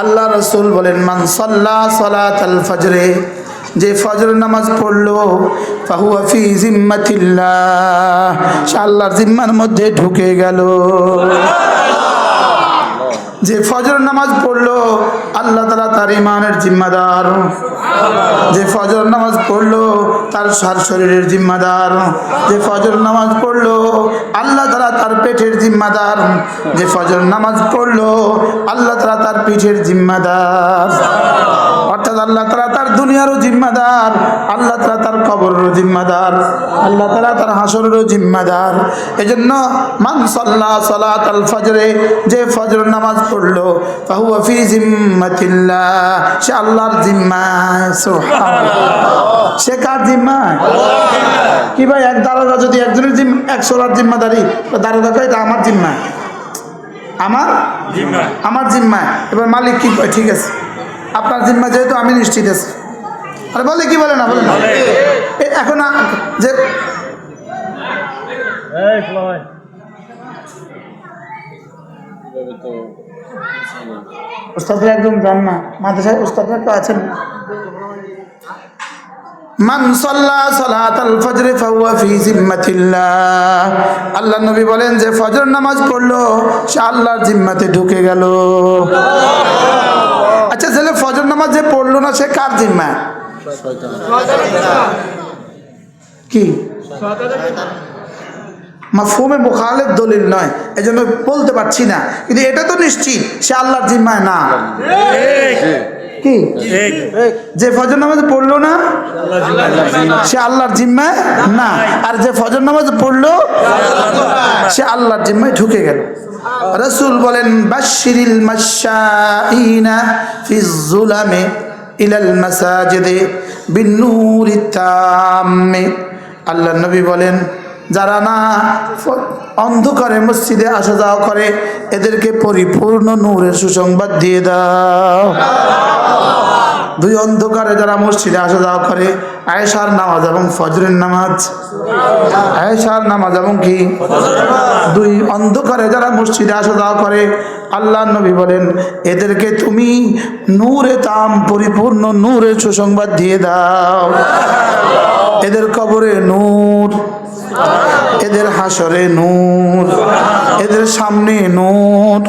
আল্লাহ রসুল বলেন, মান সাল্লা সালাত আল ফজরে, যে ফজর নামাজ পড়ল, ফাহুয়া ফি জিম্মাতিল্লাহ। সে আল্লাহর জিম্মার মধ্যে ঢুকে গেল। যে ফজর নামাজ পড়ল, আল্লাহ তালা তার ইমানের জিম্মাদার। যে ফজর নামাজ পড়ল, তার সার শরীরের জিম্মাদার। যে ফজর নামাজ পড়ল, আল্লাহ তালা তার পেটের জিম্মাদার। যে ফজর নামাজ পড়ল, আল্লাহ তালা তার পিঠের জিম্মাদার। অর্থাৎ আল্লাহ তালা তার দুনিয়ারও জিম্মাদার আল্লাহ তালা তার কবরেরও জিম্মাদার আল্লাহ তালা তার হাসরেরও জিম্মাদার। এজন্য মান সাল্লাহ সালাত আল ফজরে যে ফজর নামাজ পড়ল ফাহুয়া ফি জিম্মাতিল্লাহ। সে আল্লাহর জিম্মায়। সে কার জিম্মায়? কি ভাই এক দারোগা যদি একজনের জিম এক সোলার জিম্মাদারি তো দারোগা কয় এটা আমার জিম্মায়। আমার? আমার জিম্মায়। এবার মালিক কি কয় ঠিক আছে। আপনার জিম্মা যেহেতু আমি নিশ্চিত আছি। আরে বলে কি বলে না বলে না। এখন যে একদম যান না। মাদ্রাসায় উস্তাদরা তো আছেন। মান সাল্লা সালাত আল ফজরে ফাহুয়া ফি জিম্মাতিল্লাহ। আল্লাহ নবী বলেন যে ফজর নামাজ পড়ল, সে আল্লাহর জিম্মাতে ঢুকে গেল। আচ্ছা ছেলে, ফজর নামাজ যে পড়ল না, সে কার জিম্মা? কি? মাফহুমে মুখালেফ দলিল নয় এই জন্য বলতে পারছি না। কিন্তু এটা তো নিশ্চিত, সে আল্লাহর জিম্মায় না। কি? যে ফজর নামাজ পড়ল না সে আল্লাহর জিম্মায় না। আর যে ফজর নামাজ পড়ল সে আল্লাহর জিম্মায় ঢুকে গেল। রসুল বলেন বাশিরিল মাশাইনা ফি যুলামে ইলাল মাসাজিদে বিন্নুরি তাম্মে। আল্লাহ নবী বলেন যারা না অন্ধকারে মসজিদে আসা যাওয়া করে, এদেরকে পরিপূর্ণ নূরের সুসংবাদ দিয়ে দাও। দুই অন্ধকারে যারা মসজিদে আসা যাওয়া করে, আয়েশার নামাজ এবং ফজরের নামাজ। আয়েশার নামাজ এবং কি? দুই অন্ধকারে যারা মসজিদে আসা যাওয়া করে আল্লাহ নবী বলেন, এদেরকে তুমি নূরে তাম, পরিপূর্ণ নূরের সুসংবাদ দিয়ে দাও। এদের কবরে নূর এদের হাসরে নূর এদের সামনে নূর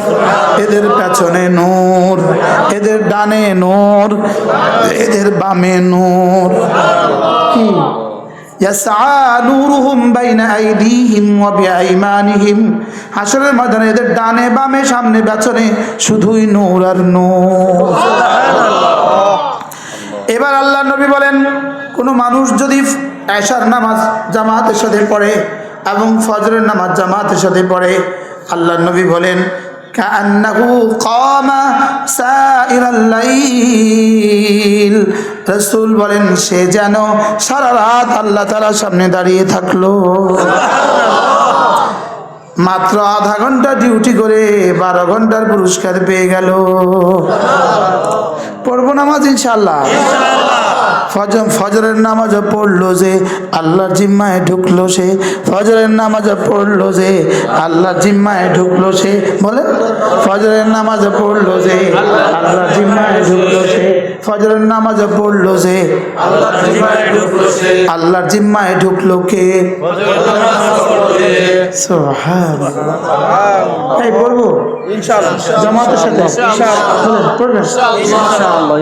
এদের পেছনে নূর এদের ডানে নূর এদের বামে নূর। কি? হাসরের ময়দানে এদের ডানে বামে সামনে পেছনে শুধুই নূর আর নূর। এবার আল্লাহ নবী বলেন কোনো মানুষ যদি এশার নামাজ জামাতের সাথে পড়ে এবং ফজরের নামাজ জামাতের সাথে পড়ে আল্লাহ নবী বলেন রসুল বলেন, সে যেন সারা রাত আল্লাহ তালার সামনে দাঁড়িয়ে থাকল। মাত্র আধা ঘণ্টা ডিউটি করে বারো ঘণ্টার পুরস্কার পেয়ে গেল। পড়ব নামাজ ইনশাল্লাহ ফজর ফজরের নামাজ পড়ল যে আল্লাহর জিম্মায় ঢুকলো সে। ফজরের নামাজও পড়ল যে আল্লাহর জিম্মায় ঢুকলো সে। বলে ফজরের নামাজ পড়ল যে আল্লাহর জিম্মায় ঢুকলো সে। ফজরের নামাজ পড়ল যে আল্লাহর জিম্মায় ঢুকলো কে। এই পড়ব? জামাতের সাথে? পড়বেন?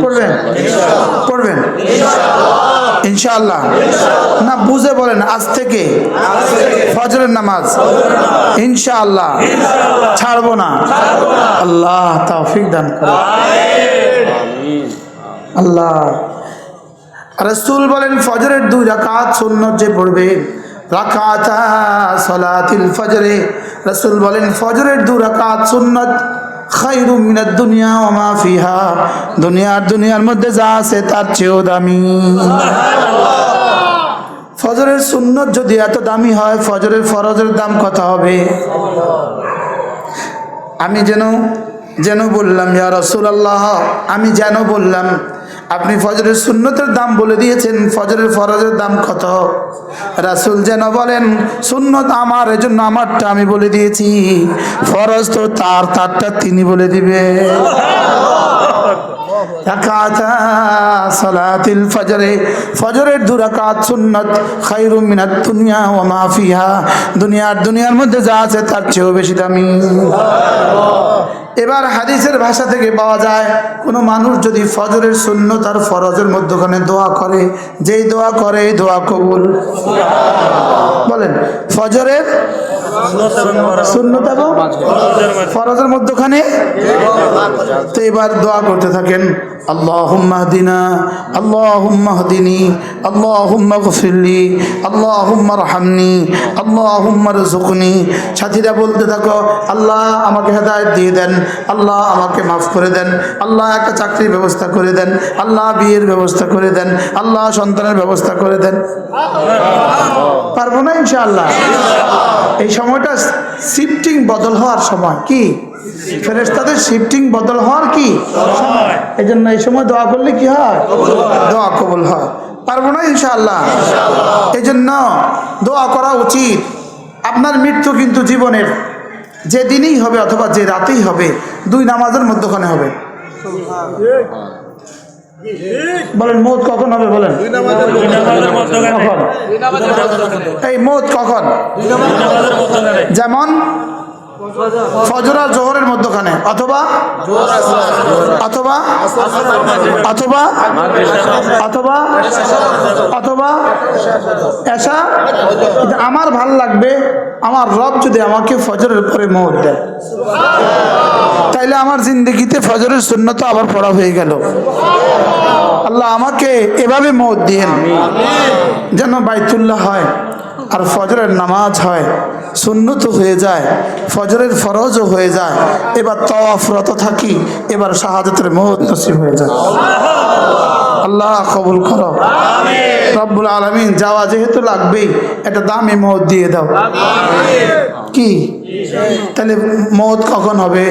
পড়বেন? পড়বেন? ইনশাআল্লাহ। না, বুঝে বলেন, আজ থেকে ফজরের নামাজ। ইনশাআল্লাহ। ছাড়বো না। আল্লাহ তৌফিক দান করে আল্লাহ। রসুল বলেন, ফজরের দুই রাকাত সুন্নত যে পড়বে, রাকাতা সলাতিল ফজরে। রসুল বলেন, ফজরের দু রাকাত সুন্নত খাইরু মিনাদ দুনিয়া ওয়া মা ফিহা। দুনিয়ার দুনিয়ার মধ্যে যা আছে তার চেয়েও দামি। ফজরের সুন্নত যদি এত দামি হয়, ফজরের ফরজের দাম কত হবে? আমি যেন যেন বললাম, ইয়া রসুলাল্লাহ, আমি যেন বললাম আপনি ফজরের সুন্নতের দাম বলে দিয়েছেন, ফজরের ফরজের দাম কত? রাসুল যেন বলেন, সুন্নত আমার, এজন্য আমারটা আমি বলে দিয়েছি। ফরজ তো তার, তারটা তিনি বলে দিবে। রাকাতা সালাতিল ফজরে ফজরের দু রাকাত সুন্নাত খায়রুম মিনাত দুনিয়া ওয়া মা ফিহা দুনিয়ার দুনিয়ার মধ্যে যা আছে তার চেয়েও বেশি দামি। এবার হাদিসের ভাষা থেকে পাওয়া যায় কোনো মানুষ যদি ফজরের শূন্য তার ফরজের মধ্যখানে দোয়া করে যেই দোয়া করে দোয়া কবুল। বলেন ফজরের শূন্যতা মধ্যখানে? তো এবার দোয়া করতে থাকেন। রহামনি, আল্লাহুম্মা রযুকনি। সাথীরা বলতে থাকো, আল্লাহ আমাকে হেদায়েত দিয়ে দেন, আল্লাহ আমাকে মাফ করে দেন, আল্লাহ একটা চাকরির ব্যবস্থা করে দেন, আল্লাহ বিয়ের ব্যবস্থা করে দেন, আল্লাহ সন্তানের ব্যবস্থা করে দেন। পারব না ইনশাআল্লাহ? এই সময়টা শিফটিং বদল হওয়ার সময়, কি? ফেরেস্তাদের শিফটিং বদল হওয়ার কি? এই জন্য এই সময় দোয়া করলে কি হয়? দোয়া কবুল হয়। পারব না ইনশাআল্লাহ? এই জন্য দোয়া করা উচিত। আপনার মৃত্যু কিন্তু জীবনের যে দিনই হবে অথবা যে রাতেই হবে, দুই নামাজের মধ্যখানে হবে। বলেন মৌত কখন হবে বলেন? এই মৌত কখন? যেমন ফজর আর জোহরের মধ্যখানে অথবা অথবা অথবা অথবা অথবা এসা আমার ভালো লাগবে আমার রব যদি আমাকে ফজরের পরে মৌত দেয়। তাইলে আমার জিন্দগিতে ফজরের শূন্যত আবার পড়া হয়ে গেল। আল্লাহ আমাকে এভাবে মত দিয়েন, যেন বাইতুল্লাহ হয় আর ফজরের নামাজ হয়। সুন্নত হয়ে যায়, ফজরের ফরজও হয়ে যায়। এবার তওয়াফরত থাকি, এবার শাহাদতের মহৎ নসিব হয়ে যায়। আল্লাহ কবুল করো। রব্বুল আলমিন যাওয়া যেহেতু লাগবেই, একটা দামি মত দিয়ে দাও। কি? তাহলে মত কখন হবে?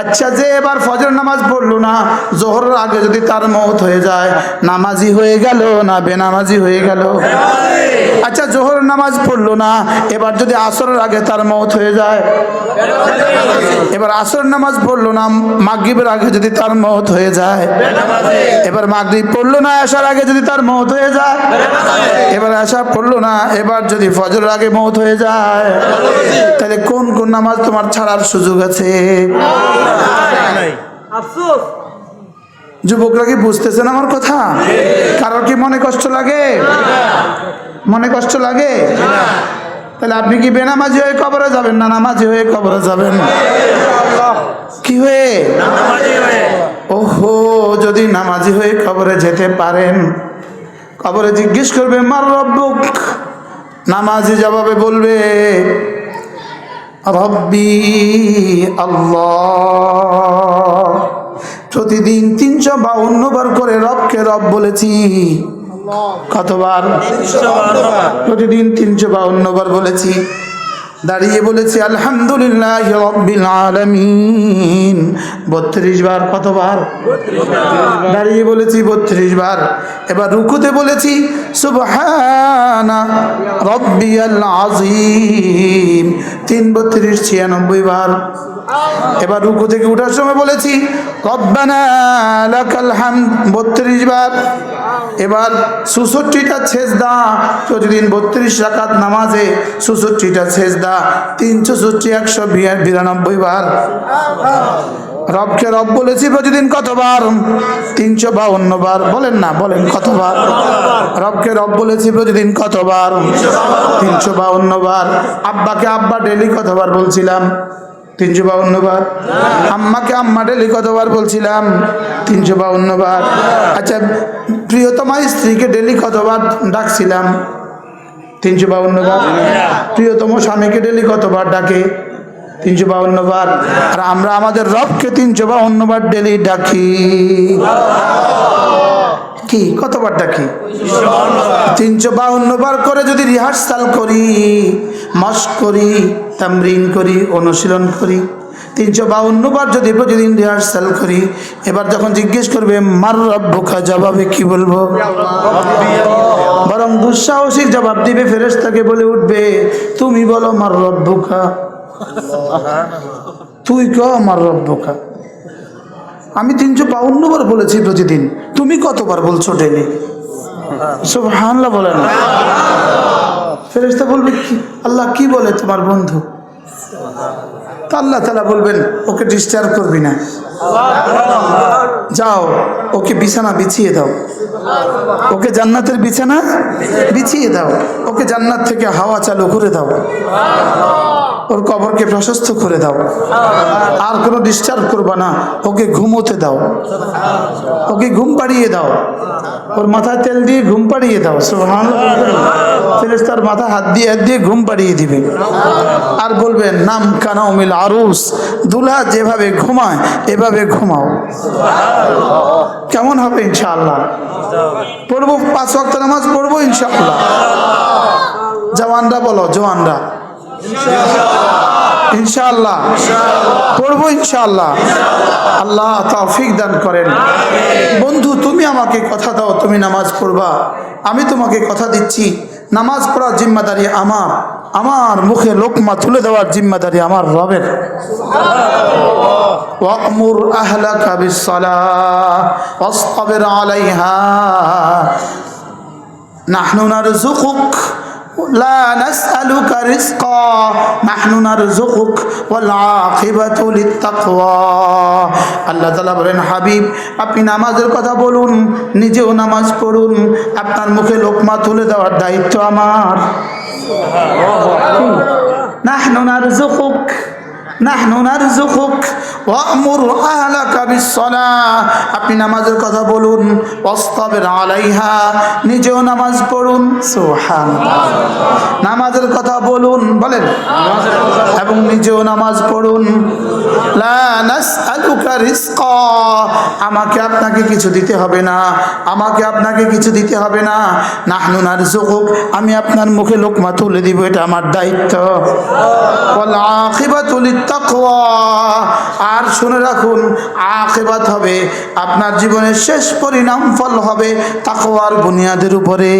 আচ্ছা যে এবার ফজর নামাজ পড়ল না, জোহরের আগে যদি তার মত হয়ে যায়, নামাজি হয়ে গেল না বেনামাজি হয়ে গেল? আচ্ছা জোহর নামাজ পড়ল না, এবার যদি আসরের আগে তার মত হয়ে যায়? এবার আসর নামাজ পড়ল না, মাগরিবের আগে যদি তার মত হয়ে যায়? এবার মাগরিব পড়ল না, আসার আগে যদি তার মত হয়ে যায়? এবার আশা পড়ল না, এবার যদি ফজরের আগে মত হয়ে যায়? তাহলে কোন কোন নামাজ তোমার ছাড়ার সুযোগ আছে। যুবকরা কি বুঝতেছেন আমার কথা? কারোর কি মনে কষ্ট লাগে? মনে কষ্ট লাগে? তাহলে আপনি কি বেনামাজি হয়ে কবরে যাবেন না নামাজি হয়ে কবরে যাবেন? কি হয়ে? ওহো যদি নামাজি হয়ে কবরে যেতে পারেন কবরে জিজ্ঞেস করবে মার রব্বুক। নামাজি জবাবে বলবে রব্বি আল্লাহ। প্রতিদিন তিনশো বাউন্ন বার করে রবকে রব বলেছি। কতবার? প্রতিদিন তিনশো বাউন্ন বার বলেছি। দাঁড়িয়ে বলেছি, আলহামদুলিল্লাহ রব্বিল আলামিন। বত্রিশ বার, কতবার? দাঁড়িয়ে বলেছি, বত্রিশ বার। এবার রুকুতে বলেছি, সুবহানা রব্বিয়াল আজিম তিন, বত্রিশ, ছিয়ানব্বই বার। এবার রুকু থেকে উঠার সময় বলেছি রব্বানা লাকাল হামদ বত্রিশ বার। এবার সুষট্টিটা ছেজদা প্রতিদিন বত্রিশ রাকাত নামাজে সুষট্টিটা ছেজদা তিনশো ষষ্টি একশো বিরানব্বই বার। রবকে রব বলেছি প্রতিদিন কতবার? তিনশো বাউন্ন বার। বলেন না বলেন কতবার? রবকে রব বলেছি প্রতিদিন কতবার? তিনশো বাউন্ন। বার। আব্বাকে আব্বা ডেলি কতবার বলছিলাম? তিনশো বাউন্ন বার। আম্মাকে আম্মা ডেলি কতবার বলছিলাম, তিনশো বাউন্ন বার। আচ্ছা প্রিয়তমা স্ত্রীকে ডেলি কতবার ডাকছিলাম? তিনশো বাউন্ন বার। প্রিয়তম স্বামীকে ডেলি কতবার ডাকে? তিনশো বাউন্ন বার। আর আমরা আমাদের রবকে তিনশো বাউন্ন বার ডেলি ডাকি। কি? কতবার ডাকি? তিনশো বাউন্ন বার করে যদি রিহার্সাল করি, মস করি তামরিন করি, অনুশীলন করি, তিনশো বাউন্ন বার যদি প্রতিদিন রিহার্সাল করি, এবার যখন জিজ্ঞেস করবে, মার রব্বুকা, জবাবে কি বলব? বরং দুঃসাহসিক জবাব দিবে, ফেরেশতাকে বলে উঠবে, তুমি বলো, মার রব্বুকা। তুই ক আমার রব্বুকা? আমি তিনশো বাউন্ন বার বলেছি প্রতিদিন। তুমি কতবার বলছো ডেলি? সব হানলা বলে না। ফেরেস্তা বলবে কি আল্লাহ কি বলে তোমার বন্ধু? তা আল্লাহ তালা বলবেন, ওকে ডিস্টার্ব করবি না। যাও, ওকে বিছানা বিছিয়ে দাও। ওকে জান্নাতের বিছানা বিছিয়ে দাও। ওকে জান্নাত থেকে হাওয়া চালু করে দাও। ওর কবরকে প্রশস্ত করে দাও। আর কোনো ডিস্টার্ব করবা না। ওকে ঘুমোতে দাও। ওকে ঘুম পাড়িয়ে দাও। ওর মাথায় তেল দিয়ে ঘুম পাড়িয়ে দাও ফেরেস্তার মাথা হাত দিয়ে হাত দিয়ে ঘুম পাড়িয়ে দিবে। আর বলবেন নাম কানাও মিল আরুস, দুলহা যেভাবে ঘুমায়, এভাবে ঘুমাও। কেমন হবে ইনশাআল্লাহ? পড়ব, পাঁচ ওয়াক্ত নামাজ পড়ব ইনশাআল্লাহ। জওয়ানরা বলো, জওয়ানরা ইনশাআল্লাহ পড়বো ইনশাআল্লাহ আল্লাহ তৌফিক দান করেন বন্ধু তুমি আমাকে কথা দাও তুমি নামাজ পড়বা আমি তোমাকে কথা দিচ্ছি নামাজ পড়ার জিম্মাদারি আমার আমার মুখে লোকমা তুলে দেওয়ার জিম্মাদারি আমার রবের وأمر أهلك بالصلاة واصطبر عليها نحن نرزقك لا نسألك رزقا نحن نرزقك والعاقبة للتقوى আল্লাহ তালা বলেন হাবিব আপনি নামাজের কথা বলুন নিজেও নামাজ পড়ুন আপনার মুখে লোকমা তুলে দেওয়ার দায়িত্ব আমার নাহনু নারজুকুক নাহনু নারজুকুক আপনি নামাজের কথা বলুন, ওয়াসতাবির আলাইহা, নিজেও নামাজ পড়ুন সুবহান নামাজের কথা বলুন, বলেন, এবং নিজেও নামাজ পড়ুন। লা আমাকে আপনাকে কিছু দিতে হবে না, আমাকে আপনাকে কিছু দিতে হবে না। নাহনু নারজুকুক আমি আপনার মুখে লোকমা তুলে দিব, এটা আমার দায়িত্ব। ওয়াল আর শুনে রাখুন আখেবাত হবে আপনার জীবনের শেষ পরিণাম ফল হবে তাকওয়ার বুনিয়াদের উপরে।